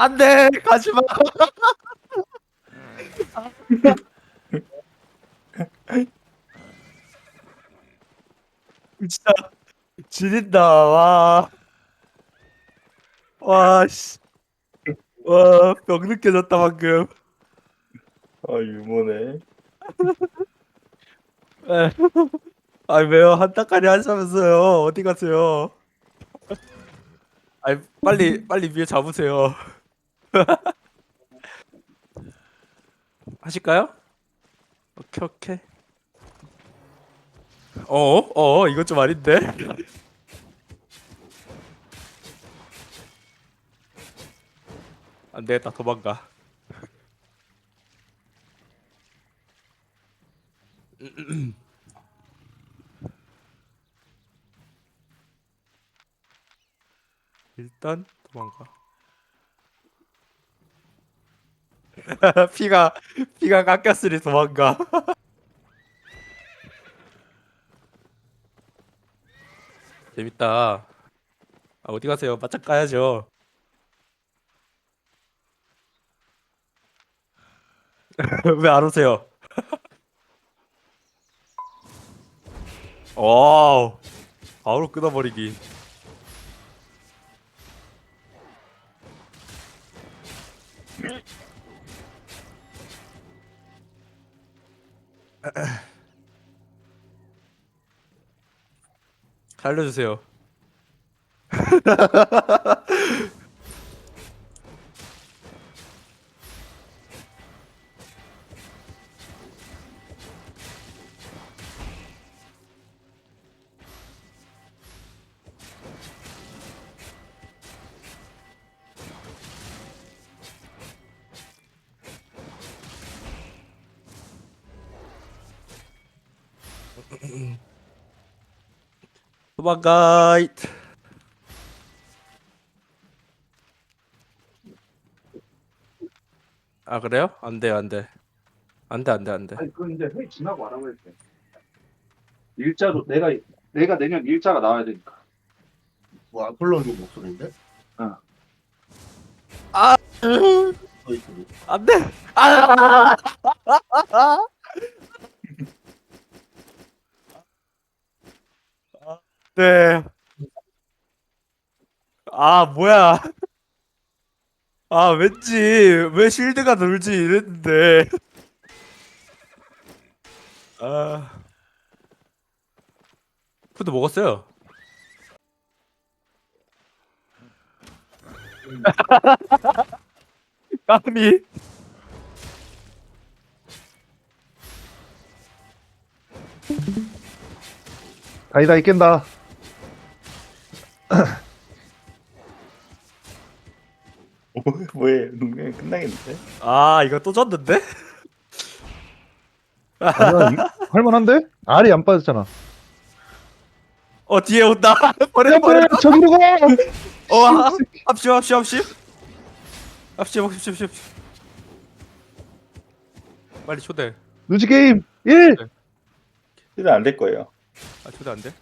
안돼 가지마. 진짜 지린다 와. 와씨. 와병 느껴졌다 방금. 아 유머네. 에. 아니 왜요? 한타까지 하시면서요. 어디 가세요? 아니 빨리 빨리 위에 잡으세요 하실까요? 오케이 오케이 어? 어 이건 좀 아닌데 안 되겠다 도망가 일단 도망가. 피가 피가 깎였으니 도망가. 재밌다. 아, 어디 가세요? 바짝 가야죠. 왜 안 오세요? 오, 바로 끊어버리기. 살려주세요. 도망가. 아 그래요? 안 돼요, 안 돼. 안 돼, 안 돼, 안 돼. 아니 그건 이제 회의 지나고 알아볼 때 일자로 내가 내가 내년 일자가 나와야 되니까 뭐 아폴로 그 목소리인데? 아, 어 있어. 안 돼. 아! 네. 아, 뭐야. 아, 왠지 왜 실드가 놀지 이랬는데. 아. 푸드 먹었어요. 까미. 다이다이 깬다. 뭐, 뭐해? 운명이 끝나겠는데? 아, 이거 또 졌는데? 아니야, 이- 할만한데? 알이 안 빠졌잖아. 어, 뒤에 온다. 버려, 야, 버려. 저기로 가! 어, 하- 합시오, 합시오, 합시오. 합시오, 합시오, 합시오. 빨리 초대. 누지 게임 1! 근데 안될 거예요. 아, 초대 안 돼?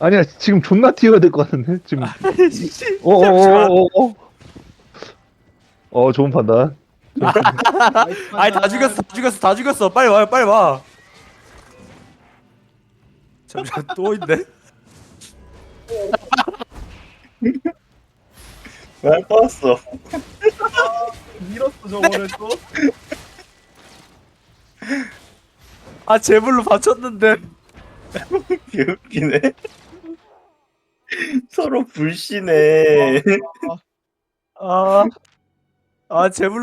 아니야, 지금 존나 튀어야 될 것 같은데? 지금. 씨. 어어어어. 어, 좋은 판단. 아니, 다 죽였어, 다 죽였어, 다 죽였어. 빨리 와요, 빨리 와. 잠시만, 또 있네? 왜 떠왔어? 밀었어 저거를 또 아, 제불로 받쳤는데. 개웃기네. 서로 불신해. 아, 아, 제불로